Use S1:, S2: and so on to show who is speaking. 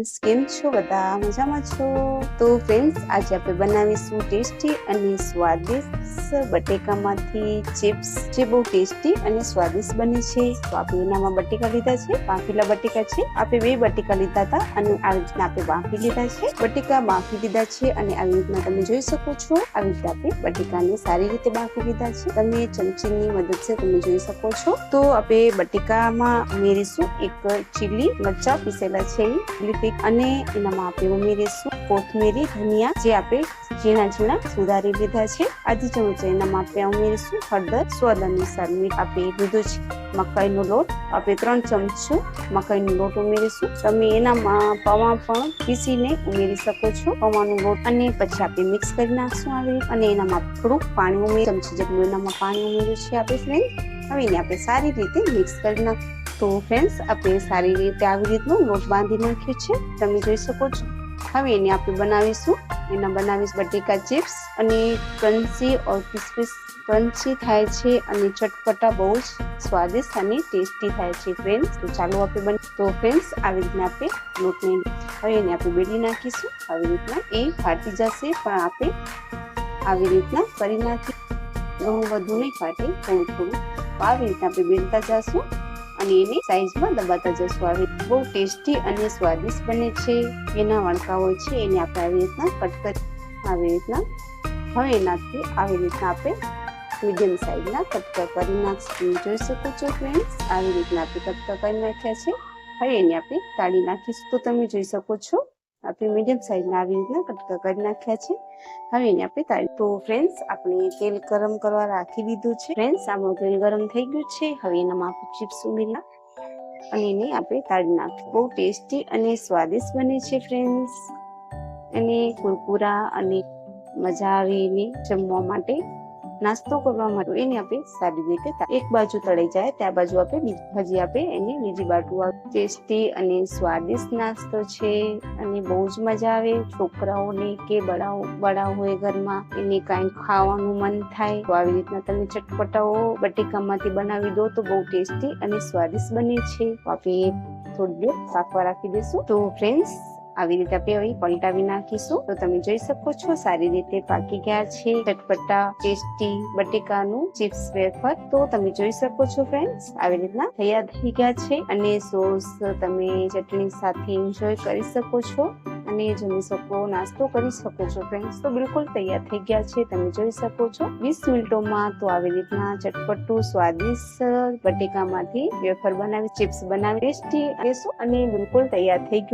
S1: કેમ છો બધા? મજામાં છો? તો ફ્રેન્ડ્સ આજે આપણે બનાવીશું ટેસ્ટી અને સ્વાદિષ્ટ બટેકામાંથી ચિપ્સ જે બહુ ટેસ્ટી અને સ્વાદિષ્ટ બને છે. તો આપણે એનામાં બટેકા લીધા છે બાફેલા બટેકા છે. આપણે બે બટેકા લીધા હતા અને આવી રીતના આપણે બાફી લીધા છે. બટેકા બાફી લીધા છે અને આવી રીતના તમે જોઈ શકો છો, આવી રીતે આપણે બટેકાને સારી રીતે બાફી લીધા છે. તમે ચમચીની મદદથી તમે જોઈ શકો છો. તો આપણે બટેકામાં ઉમેરીશું એક ચીલી મરચા પીસેલા છે. ચીલી અને એનામાં આપણે ઉમેરીશું કોથમીરી, ધનિયા જે આપણે ઝીણા ઝીણા સુધારી લીધા છે. આધી ચમચા એનામાં આપણે ઉમેરીશું હળદર, સ્વાદ અનુસાર મીઠ આપણે લીધું છે. મકાઈનો લોટ આપણે ત્રણ ચમચો મકાઈનો લોટ ઉમેરીશું તમે એનામાં પૌવા પણ પીસીને ઉમેરી શકો છો. પૌવાનો લોટ અને પછી આપણે મિક્સ કરી નાખશું આવી અને એનામાં થોડુંક પાણી ઉમેરી ચમચી જેટલું એનામાં પાણી ઉમેર્યું છે આપણે ફ્રેન્ડ હવે એને આપણે સારી રીતે મિક્સ કરી નાખીશું. તો ફ્રેન્ડ્સ આપણે સારી રીતે આવી રીતનું લોટ બાંધી નાખ્યું છે. તમે જોઈ શકો છો. હવે એને આપણે બનાવીશું. એના બનાવીશ બટેકા ચિપ્સ અને ક્રન્ચી ઓર ક્રિસ્પીસ ક્રન્ચી થાય છે અને ચટપટા બહુ જ સ્વાદિષ્ટ અને ટેસ્ટી થાય છે ફ્રેન્ડ્સ તો ચાલો આપણે બન, તો ફ્રેન્ડ્સ આવી રીતના આપણે લોટને હવે એને આપણે બેડી નાખીશું. આવી રીતના એ ફાટી જશે, પણ આપણે આવી રીતના કરી નાખી ઘણું બધું નહીં ફાટે થોડું થોડું આવી રીતના આપણે બેડતા જશું. અને એની સાઈઝમાં દબાતા જશું. આવી બહુ ટેસ્ટી અને સ્વાદિષ્ટ બને છે. એના વણકા હોય છે, એને આપણે આવી રીતના કટ કરી, આવી રીતના હવે એનાથી આવી રીતના આપણે મીડિયમ સાઈઝના કટકા કરી નાખશું. જોઈ શકો છો ફ્રેન્ડ્સ આવી રીતના આપણે કટકા કરી નાખ્યા છે. હવે એને આપણે તાળી નાખીશું. તો તમે જોઈ શકો છો આપણે મીડિયમ સાઈઝના આવી રીતના કટકા કરી નાખ્યા છે. હવે એને આપણે તાળી તો ફ્રેન્ડ્સ આપણે તેલ ગરમ કરવા રાખી દીધું છે. ફ્રેન્ડ્સ આપણું તેલ ગરમ થઈ ગયું છે. હવે એનામાં આપણે ચિપ્સ ઉમેરી નાખ અને એને આપણે તાળી નાખીએ બહુ ટેસ્ટી અને સ્વાદિષ્ટ બને છે ફ્રેન્ડ્સ અને કુરકુરા અને મજા આવે એને જમવા માટે. નાસ્તો કરવા માટે એને આપણે સારી રીતે એક બાજુ તળાઈ જાય, ત્યાં બાજુ આપણે હજી આપણે એની બીજી બાજુ ટેસ્ટી અને સ્વાદિષ્ટ નાસ્તો છે અને બહુ જ મજા આવે. છોકરાઓને કે બડાઓ બડાઓ હોય ઘરમાં, એને કાંઈ ખાવાનું મન થાય, તો આવી રીતના તમે ચટપટાઓ બટેકામાંથી બનાવી દો, તો બહુ ટેસ્ટી અને સ્વાદિષ્ટ બને છે. આપણે થોડી દેર રાખી દઈશું. તો ફ્રેન્ડ્સ આવી રીતે આપણે હવે પલટાવી નાખીશું. તો તમે જોઈ શકો છો, સારી રીતે પાકી ગયા છે. ચટપટા, ટેસ્ટી બટેકાનું ચિપ્સ વેફર. તો તમે જોઈ શકો છો ફ્રેન્ડ્સ આવી રીતના તૈયાર થઈ ગયા છે. અને સોસ તમે ચટણી સાથે એન્જોય કરી શકો છો. અને જમી શકો, નાસ્તો કરી શકો છો ફ્રેન્ડ્સ તો બિલકુલ તૈયાર થઈ ગયા છે, તમે જોઈ શકો છો. વીસ મિનિટોમાં તો આવી રીતના ચટપટું, સ્વાદિષ્ટ બટેકામાંથી વેફર બનાવી, ચિપ્સ બનાવી, ટેસ્ટી અને બિલકુલ તૈયાર થઈ ગયું